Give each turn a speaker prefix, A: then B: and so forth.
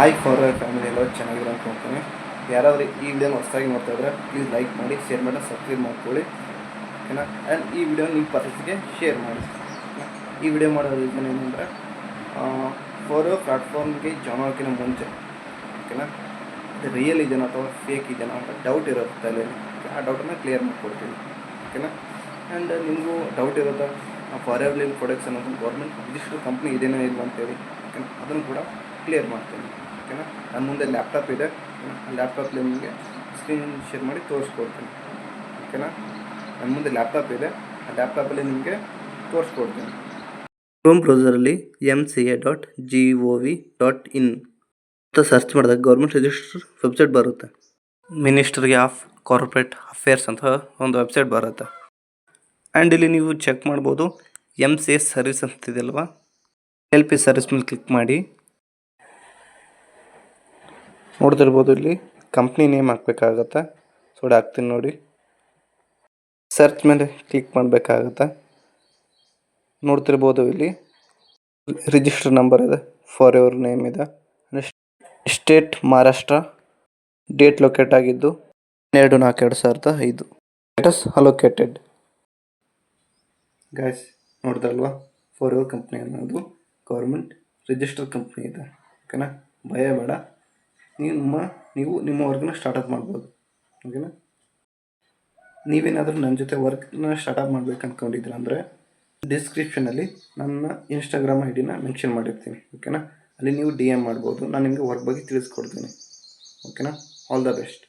A: Hi for family ಎಲ್ಲ ಚೆನ್ನಾಗಿರೋ ಅನ್ಕೊಂತೀನಿ ಯಾರಾದರೂ ಈ ವಿಡಿಯೋನ ಹೊಸದಾಗಿ ನೋಡ್ತಾ ಇದ್ರೆ ಪ್ಲೀಸ್ ಲೈಕ್ ಮಾಡಿ ಶೇರ್ ಮಾಡಿ ಸಬ್ಸ್ಕ್ರೈಬ್ ಮಾಡ್ಕೊಳ್ಳಿ. ಓಕೆನಾ ಆ್ಯಂಡ್ ಈ ವಿಡಿಯೋ ನಿಮ್ಮ ಪರ್ಸನ್ಸ್ಗೆ ಶೇರ್ ಮಾಡಿ. ಈ ವಿಡಿಯೋ ಮಾಡೋ ರೀಸನ್ ಏನಂದರೆ ಫೋರ್ ಪ್ಲಾಟ್ಫಾರ್ಮ್ಗೆ ಜಾಯ್ನ್ ಆಗೋಕ್ಕಿಂತ ಮುಂಚೆ ಓಕೆನಾ ಅದು ರಿಯಲ್ ಇದೆಯಾ ಅಥವಾ ಫೇಕ್ ಇದೆಯಾ ಅಂತ ಡೌಟ್ ಇರುತ್ತೆ ತಲೆ ಆ ಡೌಟನ್ನು ಕ್ಲಿಯರ್ ಮಾಡ್ಕೊಡ್ತೀನಿ. ಓಕೆನಾ ಆ್ಯಂಡ್ ನಿಮಗೂ ಡೌಟ್ ಇರುತ್ತೆ? ಫಾರ್ ಎವರ್ ಪ್ರೊಡಕ್ಷನ್ ಅನ್ನೋದು ಗೌರ್ಮೆಂಟ್ ಇದಿಷ್ಟು ಕಂಪ್ನಿ ಇದೇನೋ ಇಲ್ಲ ಅಂತೇಳಿ. ಓಕೆನಾ ಅದನ್ನು ಕೂಡ ಕ್ಲಿಯರ್ ಮಾಡ್ತೀನಿ. ಓಕೆನಾ ನನ್ನ ಮುಂದೆ ಲ್ಯಾಪ್ಟಾಪ್ ಇದೆ. ಆ ಲ್ಯಾಪ್ಟಾಪ್ಲಿ ನಿಮಗೆ ಸ್ಕ್ರೀನ್ ಶೇರ್ ಮಾಡಿ ತೋರಿಸ್ಕೊಡ್ತೀನಿ. ಓಕೆನಾ? ನನ್ನ ಮುಂದೆ ಲ್ಯಾಪ್ಟಾಪ್ ಇದೆ. ಆ ಲ್ಯಾಪ್ಟಾಪಲ್ಲಿ ನಿಮಗೆ ತೋರಿಸ್ಕೊಡ್ತೀನಿ. Chrome ಬ್ರೌಸರಲ್ಲಿ M C A dot G O V dot in ಅಂತ ಸರ್ಚ್ ಮಾಡಿದಾಗ ಗೌರ್ಮೆಂಟ್ ರಿಜಿಸ್ಟರ್ ವೆಬ್ಸೈಟ್ ಬರುತ್ತೆ. ಮಿನಿಸ್ಟ್ರಿ ಆಫ್ ಕಾರ್ಪೊರೇಟ್ ಅಫೇರ್ಸ್ ಅಂತ ಒಂದು ವೆಬ್ಸೈಟ್ ಬರುತ್ತೆ. ಆ್ಯಂಡ್ ಇಲ್ಲಿ ನೀವು ಚೆಕ್ ಮಾಡ್ಬೋದು ಎಂ ಸಿ ಎಸ್ ಸರ್ವಿಸ್ ಅಂತಿದೆಯಲ್ವಾ ಎಲ್ ಪಿ ಸರ್ವಿಸ್ ಮೇಲೆ ಕ್ಲಿಕ್ ಮಾಡಿ. ನೋಡ್ತಿರ್ಬೋದು ಇಲ್ಲಿ. Company name ಹಾಕ್ಬೇಕಾಗತ್ತೆ. ಸೊ ಹಾಕ್ತೀನಿ ನೋಡಿ. ಸರ್ಚ್ ಮೇಲೆ ಕ್ಲಿಕ್ ಮಾಡಬೇಕಾಗತ್ತೆ. ನೋಡ್ತಿರ್ಬೋದು ಇಲ್ಲಿ. ರಿಜಿಸ್ಟರ್ ನಂಬರ್ ಇದೆ. ಫಾರ್ ಯುವರ್ ನೇಮ್ ಇದೆ. ಸ್ಟೇಟ್ ಮಹಾರಾಷ್ಟ್ರ ಡೇಟ್ ಲೊಕೇಟ್ ಆಗಿದ್ದು ಹನ್ನೆರಡು ನಾಲ್ಕು ಎರಡು ಸಾವಿರದ ಐದು. ಸ್ಟೇಟಸ್ ಅಲೋಕೇಟೆಡ್ ಗ್ಯಾಸ್ ನೋಡ್ದಲ್ವಾ? ಫಾರ್ ಯುವರ್ ಕಂಪ್ನಿ ಅನ್ನೋದು ಗೌರ್ಮೆಂಟ್ ರಿಜಿಸ್ಟರ್ ಕಂಪ್ನಿ ಇದೆ. ಓಕೆನಾ ಭಯ ಬೇಡ. ನಿಮ್ಮ, ನೀವು ನಿಮ್ಮ ವರ್ಕ್ನ ಸ್ಟಾರ್ಟಪ್ ಮಾಡ್ಬೋದು. ಓಕೆನಾ ನೀವೇನಾದರೂ ನನ್ನ ಜೊತೆ ವರ್ಕ್ನ ಸ್ಟಾರ್ಟಪ್ ಮಾಡ್ಬೇಕು ಅಂದ್ಕೊಂಡಿದ್ದೀರ ಅಂದರೆ ಡಿಸ್ಕ್ರಿಪ್ಷನಲ್ಲಿ ನನ್ನ ಇನ್ಸ್ಟಾಗ್ರಾಮ್ ಐ ಡಿನ ಮೆನ್ಷನ್ ಮಾಡಿರ್ತೀನಿ. ಓಕೆನಾ ಅಲ್ಲಿ ನೀವು ಡಿ ಎಂ ಮಾಡ್ಬೋದು. ನಾನು ನಿಮಗೆ ವರ್ಕ್ ಬಗ್ಗೆ ತಿಳಿಸ್ಕೊಡ್ತೀನಿ. ಓಕೆನಾ ಆಲ್ ದ ಬೆಸ್ಟ್